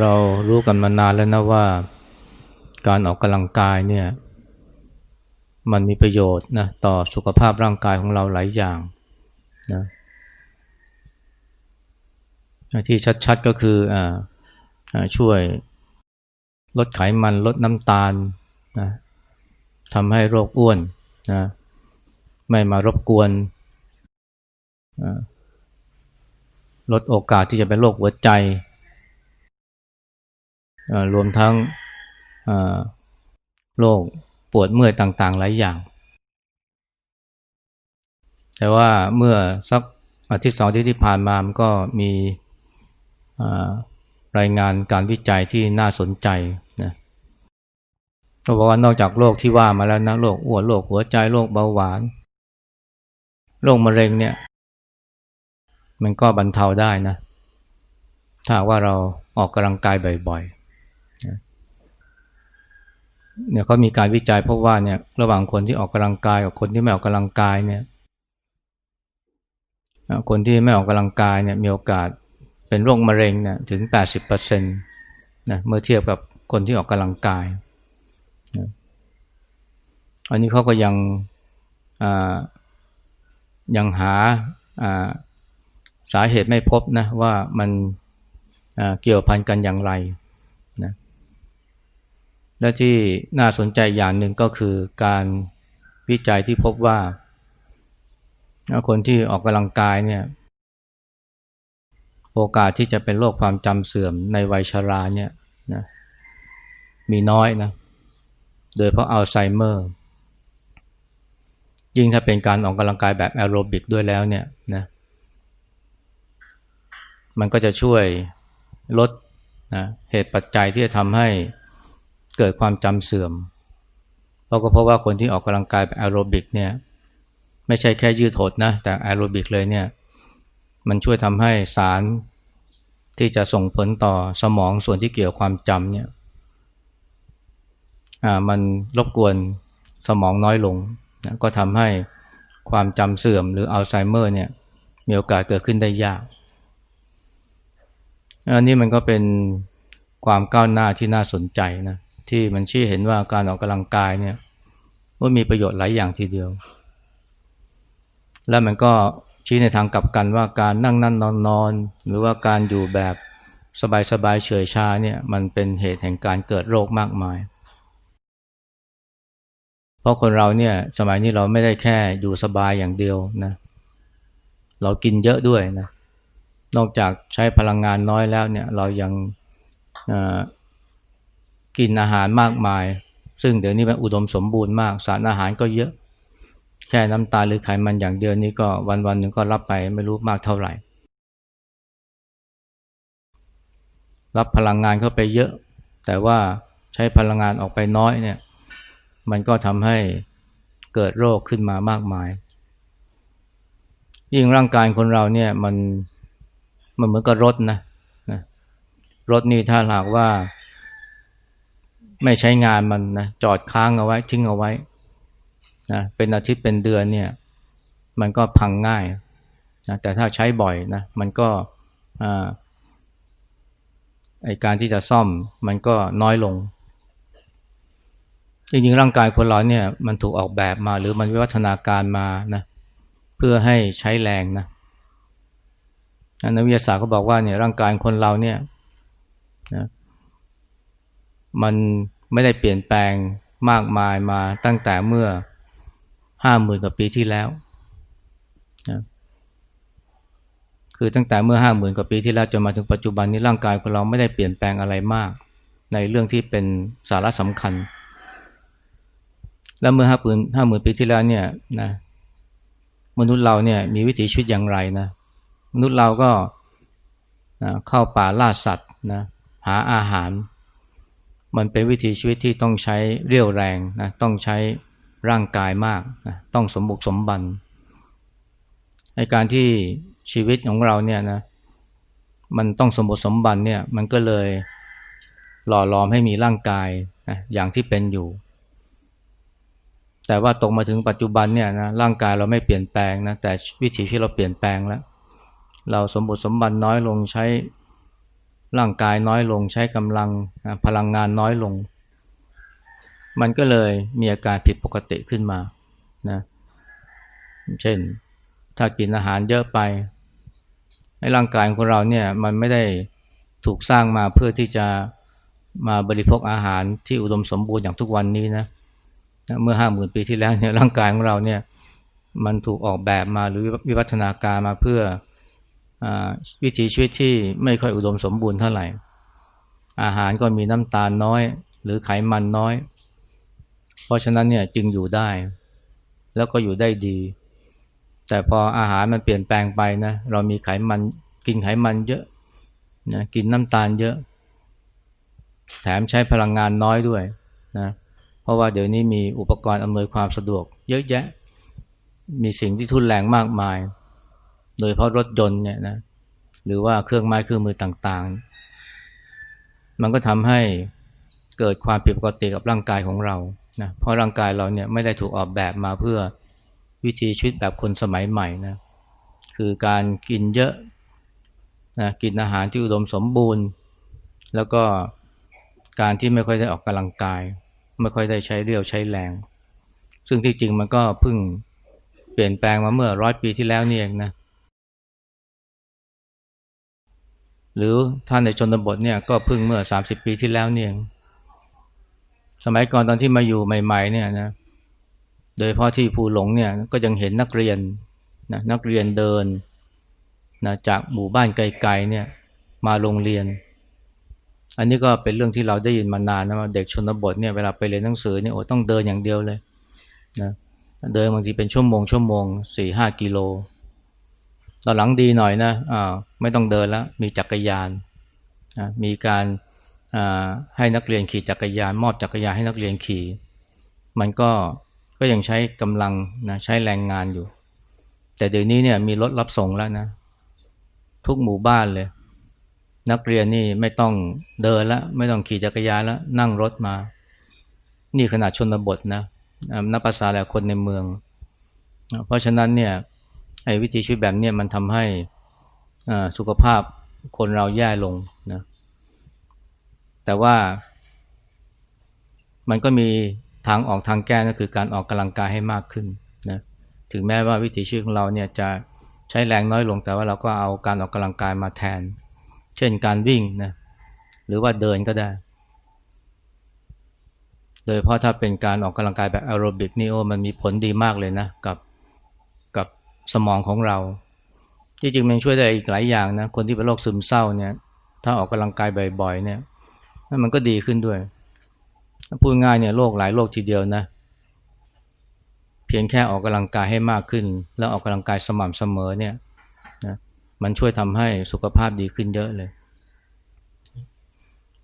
เรารู้กันมานานแล้วนะว่าการออกกำลังกายเนี่ยมันมีประโยชน์นะต่อสุขภาพร่างกายของเราหลายอย่างนะที่ชัดๆก็คืออช่วยลดไขมันลดน้ำตาลนะทำให้โรคอ้วนนะไม่มารบกวนลดโอกาสที่จะเป็นโรคหัวใจ รวมทั้งโรคปวดเมื่อยต่างๆ หลายอย่าง แต่ว่าเมื่อสักอาทิตย์สองอาทิตย์ที่ผ่านมามันก็มีรายงานการวิจัยที่น่าสนใจนะเขาบอกว่านอกจากโรคที่ว่ามาแล้วนะโรคอ้วนโรคหัวใจโรคเบาหวานโรคมะเร็งเนี่ย มันก็บรรเทาได้นะ ถ้าว่าเราออกกำลังกายบ่อยๆ เนี่ยเขามีการวิจัยพบว่าเนี่ยระหว่างคนที่ออกกำลังกายกับคนที่ไม่ออกกำลังกายเนี่ยคนที่ไม่ออกกำลังกายเนี่ยมีโอกาสเป็นโรคมะเร็งเนี่ยถึง 80%นะเมื่อเทียบกับคนที่ออกกำลังกายนะอันนี้เขาก็ยังยังหาสาเหตุไม่พบนะว่ามันเกี่ยวพันกันอย่างไร และที่น่าสนใจอย่างหนึ่งก็คือการวิจัยที่พบว่า คนที่ออกกำลังกายเนี่ยโอกาสที่จะเป็นโรคความจำเสื่อมในวัยชราเนี่ยนะมีน้อยนะ โดยเพราะอัลไซเมอร์ ยิ่งถ้าเป็นการออกกำลังกายแบบแอโรบิกด้วยแล้วเนี่ยนะมันก็จะช่วยลดนะเหตุปัจจัยที่จะทำให้ เกิดความจำเสื่อมเราก็เพบว่าคนที่ออกกำลังกายแบบแอโรบิกเนี่ยไม่ใช่แค่ยืดหดนะ แต่แอโรบิกเลยเนี่ยมันช่วยทำให้สารที่จะส่งผลต่อสมองส่วนที่เกี่ยวความจำเนี่ยมันรบกวนสมองน้อยลงนะก็ทำให้ความจำเสื่อมหรืออัลไซเมอร์เนี่ยมีโอกาสเกิดขึ้นได้ยากอันนี้มันก็เป็นความก้าวหน้าที่น่าสนใจนะ ที่มันชี้เห็นว่าการออกกำลังกายเนี่ยว่ามีประโยชน์หลายอย่างทีเดียว และมันก็ชี้ในทางกลับกันว่าการนั่งนั่งนอนนอน หรือว่าการอยู่แบบสบายสบายเฉยชาเนี่ยมันเป็นเหตุแห่งการเกิดโรคมากมาย เพราะคนเราเนี่ยสมัยนี้เราไม่ได้แค่อยู่สบายอย่างเดียวนะเรากินเยอะด้วยนะนอกจากใช้พลังงานน้อยแล้วเนี่ยเรายัง กินอาหารมากมาย ซึ่งเดี๋ยวนี้มันอุดมสมบูรณ์มากสารอาหารก็เยอะ แค่น้ำตาลหรือไขมันอย่างเดียวนี้ก็วันวันหนึ่งก็รับไปไม่รู้มากเท่าไหร่ รับพลังงานเข้าไปเยอะ แต่ว่าใช้พลังงานออกไปน้อยเนี่ยมันก็ทำให้เกิดโรคขึ้นมามากมาย ยิ่งร่างกายคนเราเนี่ยมันมันเหมือนกับรถนะนะรถนี่ถ้าหากว่า ไม่ใช้งานมันนะจอดค้างเอาไว้ทิ้งเอาไว้นะเป็นอาทิตย์เป็นเดือนเนี่ย มันก็พังง่ายนะแต่ถ้าใช้บ่อยนะมันก็ไอการที่จะซ่อมมันก็น้อยลง จริงๆร่างกายคนเราเนี่ยมันถูกออกแบบมาหรือมันวิวัฒนาการมานะเพื่อให้ใช้แรงนะนักวิทยาศาสตร์ก็บอกว่าเนี่ยร่างกายคนเราเนี่ยนะ มันไม่ได้เปลี่ยนแปลงมากมายมาตั้งแต่เมื่อห้าหมื่นกว่าปีที่แล้วนะคือตั้งแต่เมื่อห้าหมื่นกว่าปีที่แล้วจนมาถึงปัจจุบันนี้ร่างกายของเราไม่ได้เปลี่ยนแปลงอะไรมาก ในเรื่องที่เป็นสาระสำคัญ แล้วเมื่อห้าหมื่นห้าหมื่นปีที่แล้วเนี่ยนะมนุษย์เราเนี่ยมีวิถีชีวิตอย่างไรนะมนุษย์เราก็นะเข้าป่าล่าสัตว์นะหาอาหาร มันเป็นวิถีชีวิตที่ต้องใช้เรี่ยวแรงนะต้องใช้ร่างกายมากนะต้องสมบุกสมบันในการที่ชีวิตของเราเนี่ยนะมันต้องสมบูรณ์สมบันเนี่ยมันก็เลยหล่อหลอมให้มีร่างกายนะอย่างที่เป็นอยู่ แต่ว่าตกมาถึงปัจจุบันเนี่ยนะร่างกายเราไม่เปลี่ยนแปลงนะแต่วิถีที่เราเปลี่ยนแปลงแล้ว เราสมบูรณ์สมบันน้อยลงใช้ ร่างกายน้อยลงใช้กำลังพลังงานน้อยลง มันก็เลยมีอาการผิดปกติขึ้นมานะเช่นถ้ากินอาหารเยอะไปในร่างกายของเราเนี่ยมันไม่ได้ถูกสร้างมาเพื่อที่จะมาบริโภคอาหารที่อุดมสมบูรณ์อย่างทุกวันนี้นะเมื่อห้าหมื่นปีที่แล้วเนี่ยร่างกายของเราเนี่ยมันถูกออกแบบมาหรือวิวัฒนาการมาเพื่อ วิถีชีวิตที่ไม่ค่อยอุดมสมบูรณ์เท่าไหร่ อาหารก็มีน้ำตาลน้อย หรือไขมันน้อย เพราะฉะนั้นเนี่ยจึงอยู่ได้ แล้วก็อยู่ได้ดี แต่พออาหารมันเปลี่ยนแปลงไปนะเรามีไขมันกินไขมันเยอะนะกินน้ำตาลเยอะ แถมใช้พลังงานน้อยด้วยนะเพราะว่าเดี๋ยวนี้มีอุปกรณ์อำนวยความสะดวก เยอะแยะ มีสิ่งที่ทุนแรงมากมาย โดยเพราะรถยนต์เนี่ยนะหรือว่าเครื่องไม้เครื่องมือต่างๆ มันก็ทำให้เกิดความผิดปกติกับร่างกายของเรานะเพราะร่างกายเราเนี่ยไม่ได้ถูกออกแบบมาเพื่อวิธีชีวิตแบบคนสมัยใหม่นะคือการกินเยอะนะกินอาหารที่อุดมสมบูรณ์ แล้วก็การที่ไม่ค่อยได้ออกกำลังกาย ไม่ค่อยได้ใช้เรี่ยวใช้แรง ซึ่งที่จริงมันก็เพิ่งเปลี่ยนแปลงมาเมื่อร้อยปีที่แล้วนี่เองนะ หรือท่านในชนบทเนี่ยก็เพิ่งเมื่อ 30 ปีที่แล้วเนี่เองสมัยก่อนตอนที่มาอยู่ใหม่ ๆ เนี่ยนะโดยเพราะที่ภูหลงเนี่ยก็ยังเห็นนักเรียนนะนักเรียนเดินนะจากหมู่บ้านไกลๆเนี่ยมาโรงเรียน อันนี้ก็เป็นเรื่องที่เราได้ยินมานานนะว่าเด็กชนบทเนี่ยเวลาไปเรียนหนังสือเนี่ยโอ้ต้องเดินอย่างเดียวเลยนะเดินบางทีเป็นชั่วโมงชั่วโมงสี่ห้ากิโล ตอนหลังดีหน่อยนะอ่าไม่ต้องเดินแล้ว มีจักรยานมีการให้นักเรียนขี่จักรยาน มอบจักรยานให้นักเรียนขี่ มันก็ก็ยังใช้กำลังนะใช้แรงงานอยู่ แต่เดี๋ยวนี้เนี่ยมีรถรับส่งแล้วนะ ทุกหมู่บ้านเลย นักเรียนนี่ไม่ต้องเดินแล้วไม่ต้องขี่จักรยานแล้วนั่งรถมา นี่ขนาดชนบทนะนับภาษาแล้วคนในเมือง เพราะฉะนั้นเนี่ย ไอ้วิธีชีวิตแบบนี้มันทำให้สุขภาพคนเราแย่ลงนะแต่ว่ามันก็มีทางออกทางแก้ก็คือการออกกำลังกายให้มากขึ้นนะถึงแม้ว่าวิถีชีวิตของเราเนี่ยจะใช้แรงน้อยลงแต่ว่าเราก็เอาการออกกำลังกายมาแทน เช่นการวิ่งนะหรือว่าเดินก็ได้ โดยเพราะถ้าเป็นการออกกำลังกายแบบแอโรบิกนี่โอมันมีผลดีมากเลยนะกับกับ สมองของเราที่จริงมันช่วยได้อีกหลายอย่างนะคนที่เป็นโรคซึมเศร้าเนี่ย ถ้าออกกำลังกายบ่อยๆเนี่ยมันก็ดีขึ้นด้วยพูดง่ายเนี่ยโรคหลายโรคทีเดียวนะ เพียงแค่ออกกำลังกายให้มากขึ้น แล้วออกกำลังกายสม่ำเสมอเนี่ยนะมันช่วยทำให้สุขภาพดีขึ้นเยอะเลย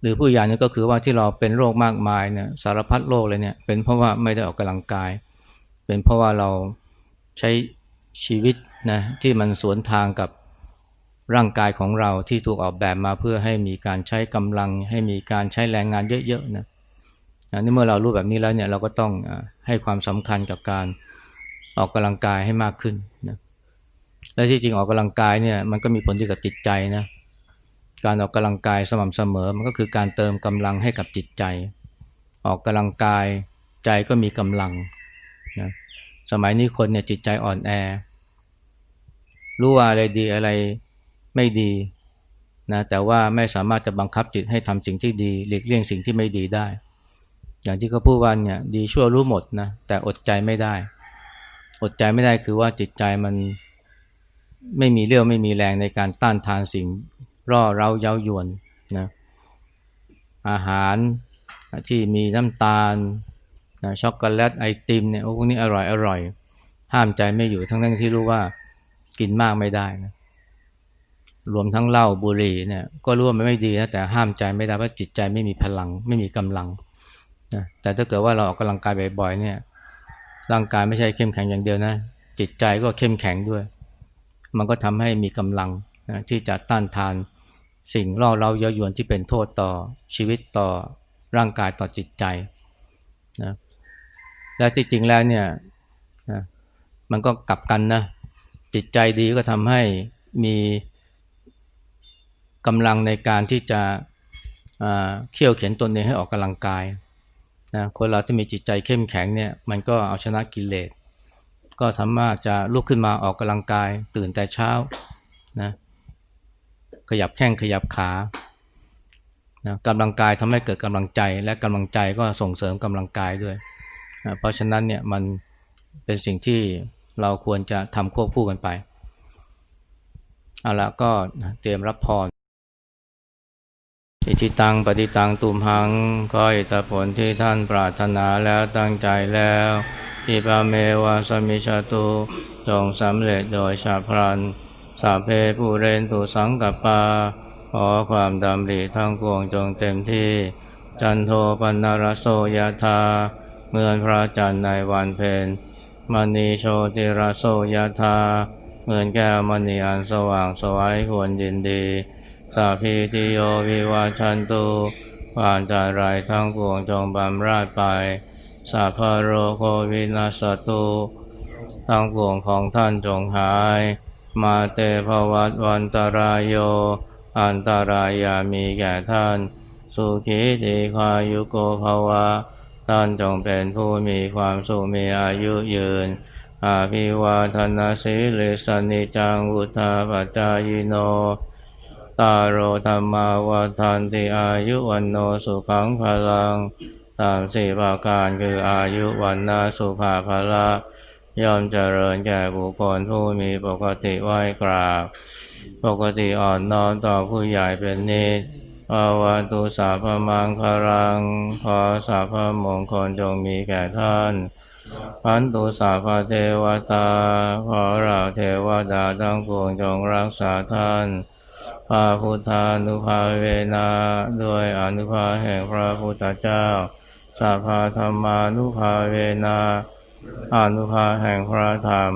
หรือผู้อย่างนี้ก็คือว่าที่เราเป็นโรคมากมายเนี่ยสารพัดโรคเลยเนี่ยเป็นเพราะว่าไม่ได้ออกกำลังกาย เป็นเพราะว่าเราใช้ ชีวิตนะที่มันสวนทางกับร่างกายของเราที่ถูกออกแบบมาเพื่อให้มีการใช้กำลัง ให้มีการใช้แรงงานเยอะๆนะนี่เมื่อเรารู้แบบนี้แล้วเนี่ยเราก็ต้องให้ความสำคัญกับการออกกำลังกายให้มากขึ้นนะและที่จริงออกกำลังกายเนี่ยมันก็มีผลดีกับจิตใจนะการออกกำลังกายสม่ำเสมอมันก็คือการเติมกำลังให้กับจิตใจ ออกกำลังกายใจก็มีกำลังนะสมัยนี้คนเนี่ยจิตใจอ่อนแอ รู้ว่าอะไรดีอะไรไม่ดีนะแต่ว่าไม่สามารถจะบังคับจิตให้ทำสิ่งที่ดีหลีกเลี่ยงสิ่งที่ไม่ดีได้ อย่างที่เขาพูดว่าเนี่ยดีชั่วรู้หมดนะแต่อดใจไม่ได้ อดใจไม่ได้คือว่าจิตใจมันไม่มีเรี่ยวไม่มีแรงในการต้านทานสิ่งร่อเร้าเย้ายวนนะอาหารที่มีน้ำตาลนะช็อกโกแลตไอติมเนี่ยพวกนี้อร่อยอร่อย ห้ามใจไม่อยู่ทั้งทั้งที่รู้ว่า กินมากไม่ได้นะรวมทั้งเหล้าบุหรี่เนี่ยก็รู้ว่ามันไม่ดีนะแต่ห้ามใจไม่ได้เพราะจิตใจไม่มีพลังไม่มีกำลังนะแต่ถ้าเกิดว่าเราออกกำลังกายบ่อยๆเนี่ยร่างกายไม่ใช่เข้มแข็งอย่างเดียวนะ จิตใจก็เข้มแข็งด้วย มันก็ทำให้มีกำลังนะที่จะต้านทานสิ่งล่อเราเย้ายวนที่เป็นโทษต่อชีวิตต่อร่างกายต่อจิตใจนะและจริงๆแล้วเนี่ยนะมันก็กลับกันนะ จิตใจดีก็ทำให้มีกำลังในการที่จะเขี่ยวเข็นตนเองให้ออกกำลังกายนะคนเราที่มีจิตใจเข้มแข็งเนี่ยมันก็เอาชนะกิเลสก็สามารถจะลุกขึ้นมาออกกำลังกาย ตื่นแต่เช้านะขยับแข้งขยับขานะกำลังกายทำให้เกิดกำลังใจ และกำลังใจก็ส่งเสริมกำลังกายด้วยนะเพราะฉะนั้นเนี่ยมันเป็นสิ่งที่ เราควรจะทำควบคู่กันไป เอาละก็เตรียมรับพรอิจิตังปฏิตังตุมหังขออิทธผลที่ท่านปรารถนาแล้วตั้งใจแล้วอิปาเมวะสมิชาตุจงสำเร็จโดยชาพลันสาเพผู้เรนตุสังกัปปาขอความดำริทั้งปวงจงเต็มที่ จันโทปันนรโสยธาเมื่อนพระจันทร์ในวันเพ็ญ มณีโชติราโสยธาเหมือนแก้วมณีอันสว่างสวัยควรยินดี สาพีติโยวิวาชันตุวานจารายทั้งปวงจงบำราดไป สาพโรโควินาสตุทั้งปวงของท่านจงหาย มาเตภวัตวันตรายโย อันตรายามีแก่ท่าน สุขีติคายุโกภวะ ท่านจงเป็นผู้มีความสุขมีอายุยืน อาภิวาทนาสิลิสนิจังวุธาปจายโน ตารโรธรรมาวันทันติอายุวันโนสุขังพลังตามสี่ประการคืออายุวันนาสุภาภละย่อมเจริญแก่บุคคลผู้มีปกติไหวกราบ ปกติอ่อนน้อมต่อผู้ใหญ่เป็นนิด ภาวะตุสาพมังคารัง ขอสาพมงคลจงมีแก่ท่าน พันตุสาพเทวตา ขอเราเทวดาทั้งปวงจงรักษาท่านพระพุทธานุภาเวนะด้วยอนุภาแห่งพระพุทธเจ้า สาภาธรรมานุภาเวนะอนุภาแห่งพระธรรม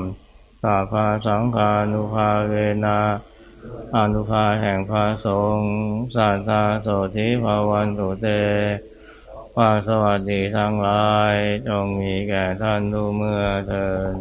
สาภาสังฆานุภาเวนะ อนุภาแห่งพระสงฆ์สัทธาโสธิภาวันตุเตความสวัสดีทั้งหลายจงมีแก่ท่านทุกเมื่อเทิน